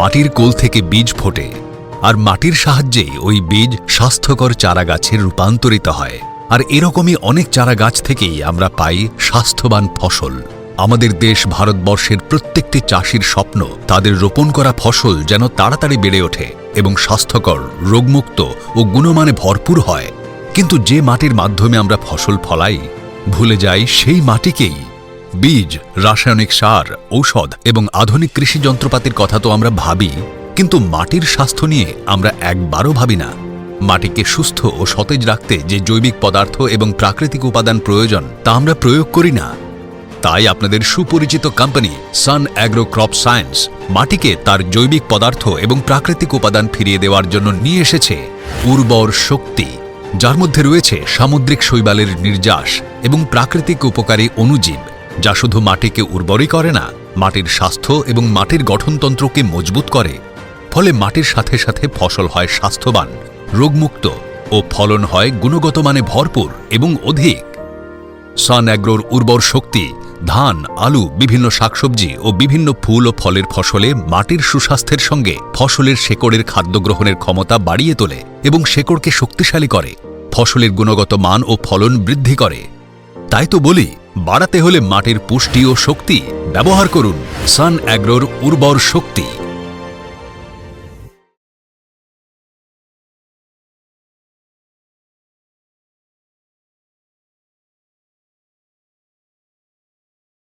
মাটির কোল থেকে বীজ ফোটে, আর মাটির সাহায্যেই ওই বীজ স্বাস্থ্যকর চারা গাছে রূপান্তরিত হয়। আর এরকমই অনেক চারা গাছ থেকেই আমরা পাই স্বাস্থ্যবান ফসল। আমাদের দেশ ভারতবর্ষের প্রত্যেকটি চাষির স্বপ্ন তাদের রোপণ করা ফসল যেন তাড়াতাড়ি বেড়ে ওঠে এবং স্বাস্থ্যকর, রোগমুক্ত ও গুণমানে ভরপুর হয়। কিন্তু যে মাটির মাধ্যমে আমরা ফসল ফলাই, ভুলে যাই সেই মাটিকেই বীজ, রাসায়নিক সার, ঔষধ এবং আধুনিক কৃষি যন্ত্রপাতির কথা তো আমরা ভাবি, কিন্তু মাটির স্বাস্থ্য নিয়ে আমরা একবারও ভাবি না। মাটিকে সুস্থ ও সতেজ রাখতে যে জৈবিক পদার্থ এবং প্রাকৃতিক উপাদান প্রয়োজন, তা আমরা প্রয়োগ করি না। তাই আপনাদের সুপরিচিত company Sun agro crop science মাটিকে তার জৈবিক পদার্থ এবং প্রাকৃতিক উপাদান ফিরিয়ে দেওয়ার জন্য নিয়ে এসেছে উর্বর শক্তি, যার মধ্যে রয়েছে সামুদ্রিক শৈবালের নির্যাস এবং প্রাকৃতিক উপকারী অণুজীব। যা শুধু মাটিকে উর্বরই করে না, মাটির স্বাস্থ্য এবং মাটির গঠনতন্ত্রকে মজবুত করে। ফলে মাটির সাথে সাথে ফসল হয় স্বাস্থ্যবান, রোগমুক্ত ও ফলন হয় গুণগত মানে ভরপুর এবং অধিক। সান অ্যাগ্রোর উর্বর শক্তি, ধান, আলু, বিভিন্ন শাকসবজি ও বিভিন্ন ফুল ও ফলের ফসলে মাটির সুস্বাস্থ্যের সঙ্গে ফসলের শেকড়ের খাদ্য গ্রহণের ক্ষমতা বাড়িয়ে তোলে এবং শেকড়কে শক্তিশালী করে, ফসলের গুণগত মান ও ফলন বৃদ্ধি করে। তাই তো বলি বাড়াতে হলে মাটির পুষ্টি ও শক্তি ব্যবহার করুন। সান অ্যাগ্রোর উর্বর শক্তি।